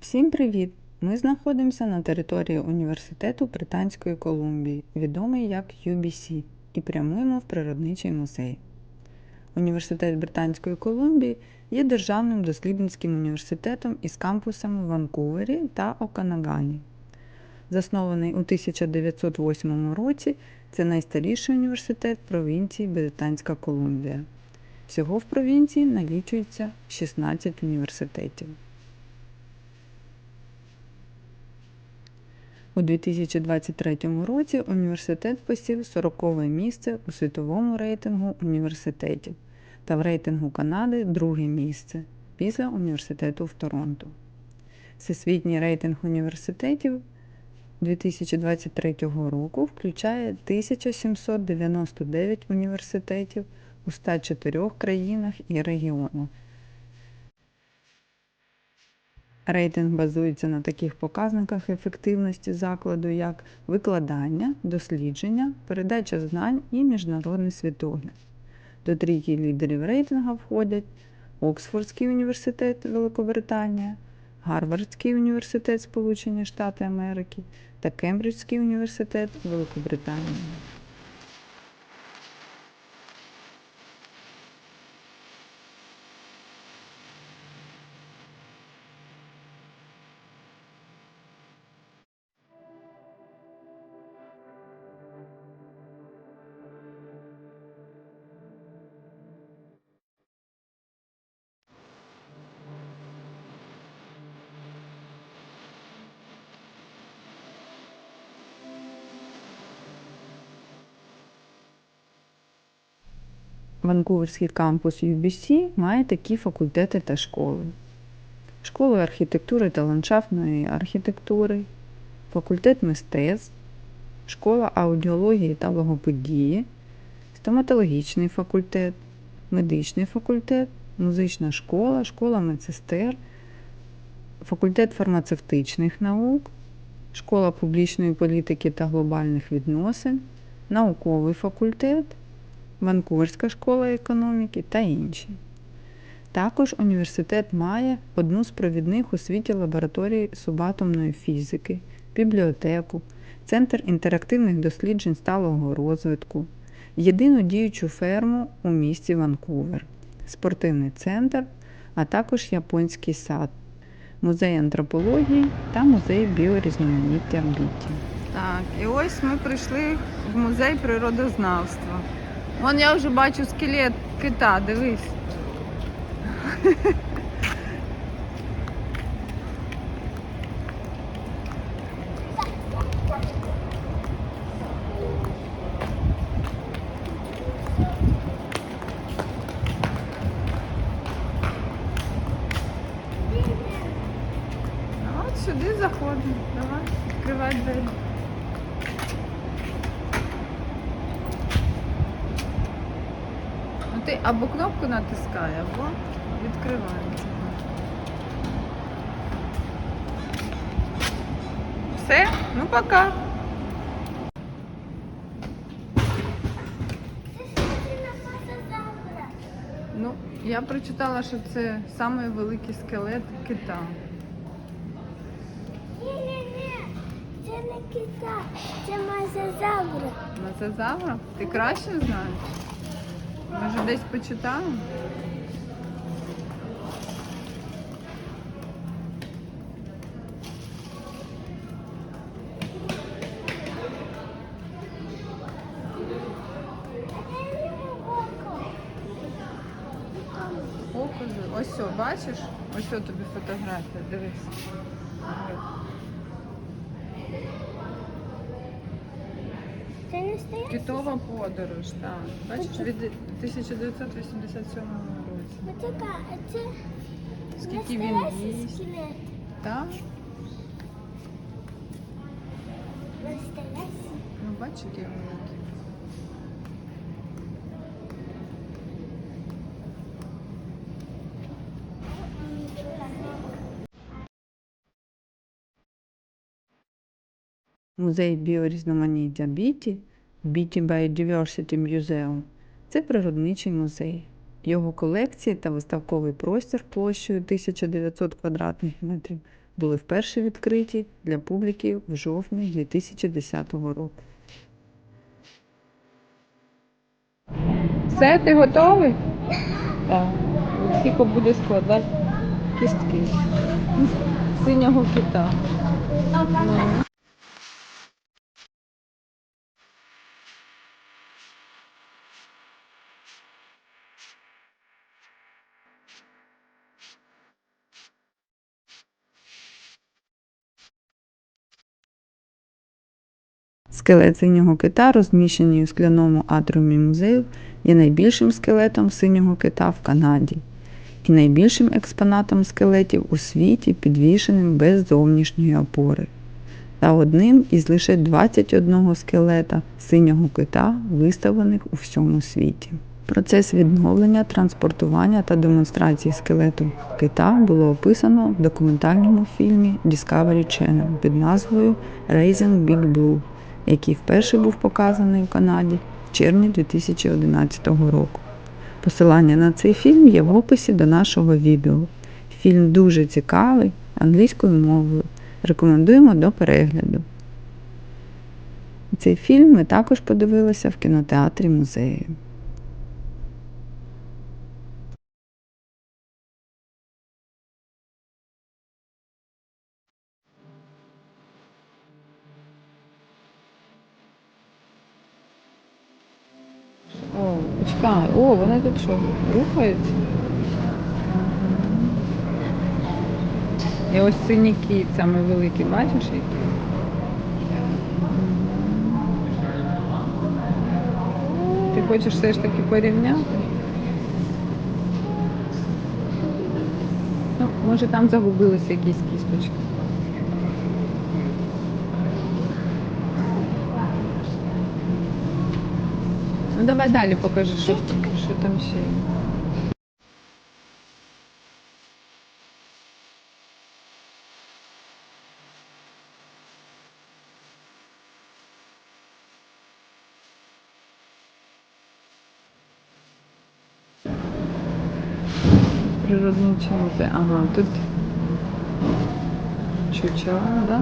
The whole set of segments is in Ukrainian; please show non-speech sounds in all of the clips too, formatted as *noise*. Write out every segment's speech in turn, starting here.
Всім привіт! Ми знаходимося на території Університету Британської Колумбії, відомий як UBC, і прямуємо в природничий музей. Університет Британської Колумбії є державним дослідницьким університетом із кампусами в Ванкувері та Оканагані. Заснований у 1908 році, це найстаріший університет провінції Британська Колумбія. Всього в провінції налічується 16 університетів. У 2023 році університет посів 40 місце у світовому рейтингу університетів та в рейтингу Канади друге місце після університету в Торонто. Всесвітній рейтинг університетів 2023 року включає 1799 університетів у 104 країнах і регіонах. Рейтинг базується на таких показниках ефективності закладу, як викладання, дослідження, передача знань і міжнародний світогляд. До трійки лідерів рейтингу входять Оксфордський університет Великобританія, Гарвардський університет Сполучені Штати Америки та Кембриджський університет Великобританії. Ванкуверський кампус UBC має такі факультети та школи: школу архітектури та ландшафтної архітектури, факультет мистецтв, школа аудіології та логопедії, стоматологічний факультет, медичний факультет, музична школа, школа медсестер, факультет фармацевтичних наук, школа публічної політики та глобальних відносин, науковий факультет. Ванкуверська школа економіки та інші. Також університет має одну з провідних у світі лабораторій субатомної фізики, бібліотеку, центр інтерактивних досліджень сталого розвитку, єдину діючу ферму у місті Ванкувер, спортивний центр, а також японський сад, музей антропології та музей біорізноманіття в Біті. Так, і ось ми прийшли в музей природознавства. Вон я вже бачу скелет кита, дивись. Ну, От сюди заходимо. Давай, відкривай двері. Ти або кнопку натискай, або відкривається. Все? Ну пока. Ну, я прочитала, що це самий великий скелет кита. Ні-ні-ні, це не кита, це мазозавра. Мазозавра? Ти краще знаєш? Може десь почитала? Ж- ось бачиш? Ось о тобі фотографія, дивись. Це не стоїть? Китова подорож, так. Бачиш, від 1987 році. Це Скільки він їсть. скелет. Так? Настоящий. Ну, бачиш, який великий. Музей біорізноманіття Біті Біті Biodiversity Museum – це природничий музей. Його колекції та виставковий простір площею 1900 квадратних метрів були вперше відкриті для публіки в жовтні 2010 року. Все, ти готовий? Так. Олексійко буде складати кістки. Синього кита. Скелет синього кита, розміщений у скляному атріумі музею, є найбільшим скелетом синього кита в Канаді і найбільшим експонатом скелетів у світі, підвішеним без зовнішньої опори, та одним із лише 21 скелета синього кита, виставлених у всьому світі. Процес відновлення, транспортування та демонстрації скелету кита було описано в документальному фільмі Discovery Channel під назвою Raising Big Blue, який вперше був показаний в Канаді в червні 2011 року. Посилання на цей фільм є в описі до нашого відео. Фільм дуже цікавий англійською мовою. Рекомендуємо до перегляду. Цей фільм ми також подивилися в кінотеатрі музею. О. О, вони тут що, рухаються? І ось синій кіт, самий великий, бачиш який? Ти хочеш все ж таки порівняти? Ну, може там загубилися якісь кісточки. Ну давай далі покажи, що, що там ще є. Музей. Ага, тут чучела, да?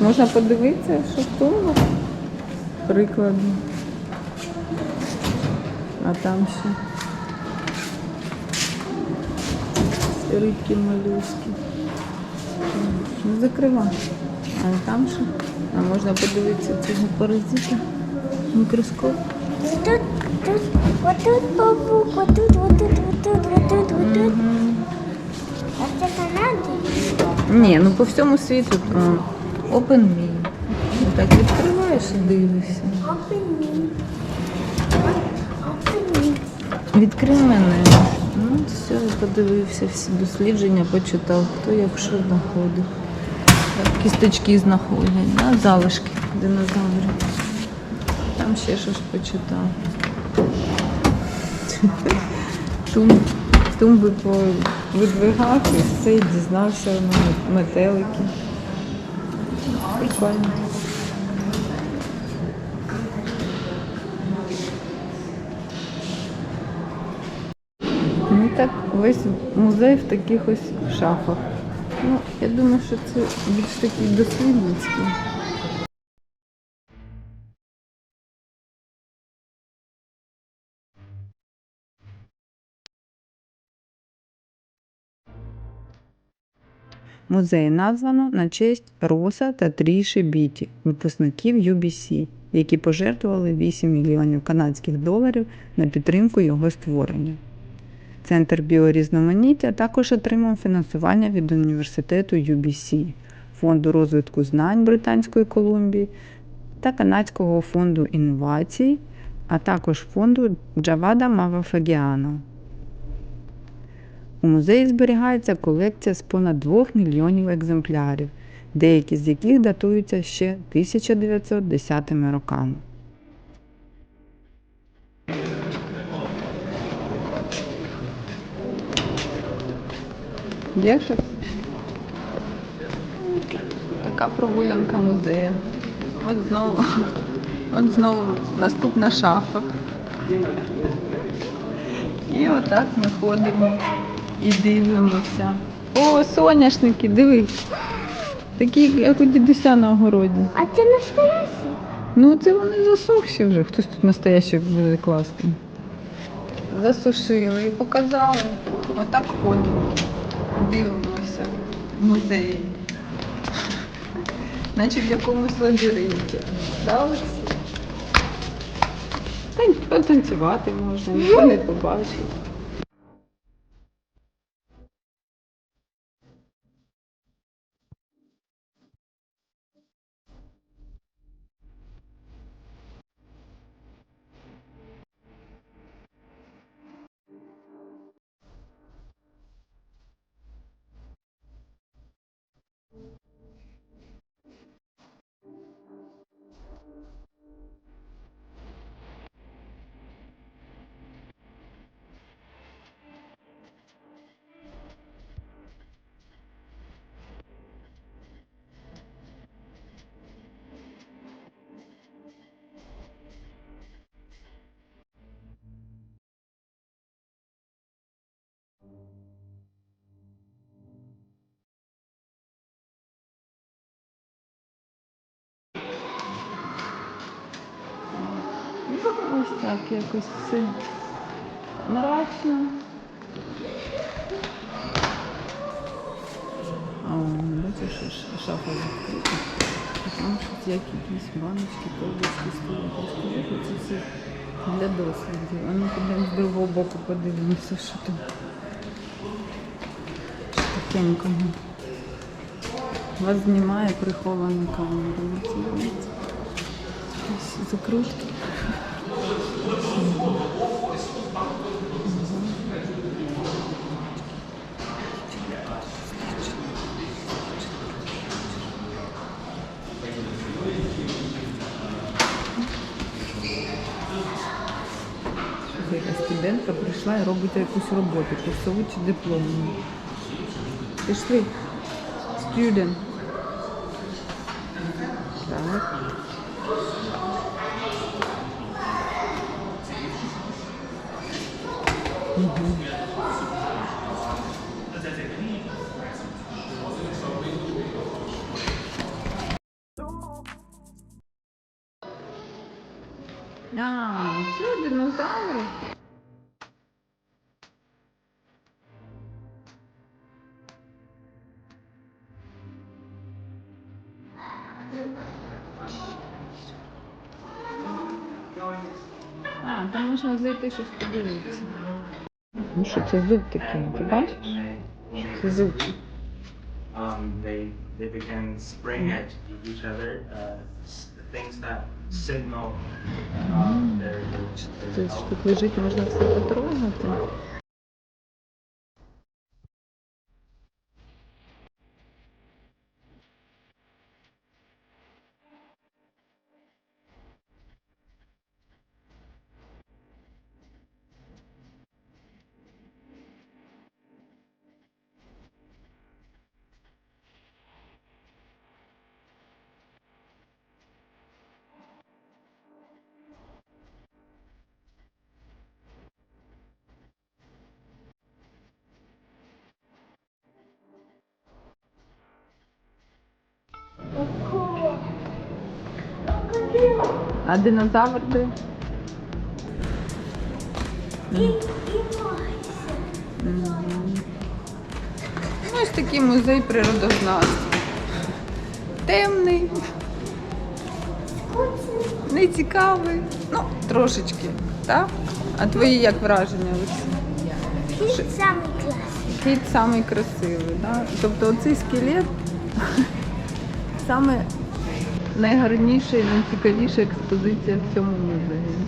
Можна подивитися, що тут прикладно. А там ще рибки малюські. Не закривай. А там ще. А можна подивитися цього паразита. Мікроскоп. Тут, тут, отут бабук, отут, отут, отут, отут, отут. А це Канада? Ні, ну по всьому світу Open Me. Так відкриваєш і дивишся. Open me. Open me. Відкрий мене. Ну, все, подивився всі дослідження, почитав, хто як що знаходив. Кісточки знаходять, да? залишки динозаврів. Там ще щось почитав. Тум, тумби видвигав і все, дізнався ну, метелики. Прикольно. Ну так, весь музей в таких ось шафах. Ну, я думаю, що це більш такий дослідницький. Музей названо на честь Роса та Тріші Біті, випускників UBC, які пожертвували 8 мільйонів канадських доларів на підтримку його створення. Центр біорізноманіття також отримав фінансування від університету UBC, Фонду розвитку знань Британської Колумбії та Канадського фонду інновацій, а також фонду Джавада Мавафагіано. У музеї зберігається колекція з понад 2 мільйонів екземплярів, деякі з яких датуються ще 1910 роками. Є щось? Така прогулянка музею. От знову, от знову наступна шафа. І отак ми ходимо і дивимося. О, соняшники, дивись. Такі, як у дідуся на огороді. А це настоящий? Ну, це вони засохші вже. Хтось тут настоящий буде класти. Засушили і показали. Отак ходимо. Дивимося в музеї. Наче в якомусь лабіринті. Да, Олексій? Та й потанцювати можна, ніхто не побачить. Ось так якось все мрачно. А, бачиш, що шафа відкрита. І Там щось як якісь баночки. Я скажу, це все для дослідів. А ну підемо з другого боку подивимося, що там. Що такенького. Вас знімає. Оце, дивіться. Ось Закрутки. Якась студентка прийшла і робить якусь роботу, курсову чи дипломну. Пішли. Student. Так. А, це динозаври. А, там можна зайти щось подивитися. Ну що це зуб такий, ти бачиш? Це зуб. um, they they begin spraying at each other. Uh, s- things that signal um, their, their, their Це health. ж тут лежить, можна все потрогати. А динозавр де? Ну, ось такий музей природознавства. Темний, Оце не цікавий. Ну, трошечки, так? А твої як враження, кіт самий класний. Кіт самий красивий, да? Тобто оцей скелет *laughs* саме найгарніша і найцікавіша експозиція в цьому музеї.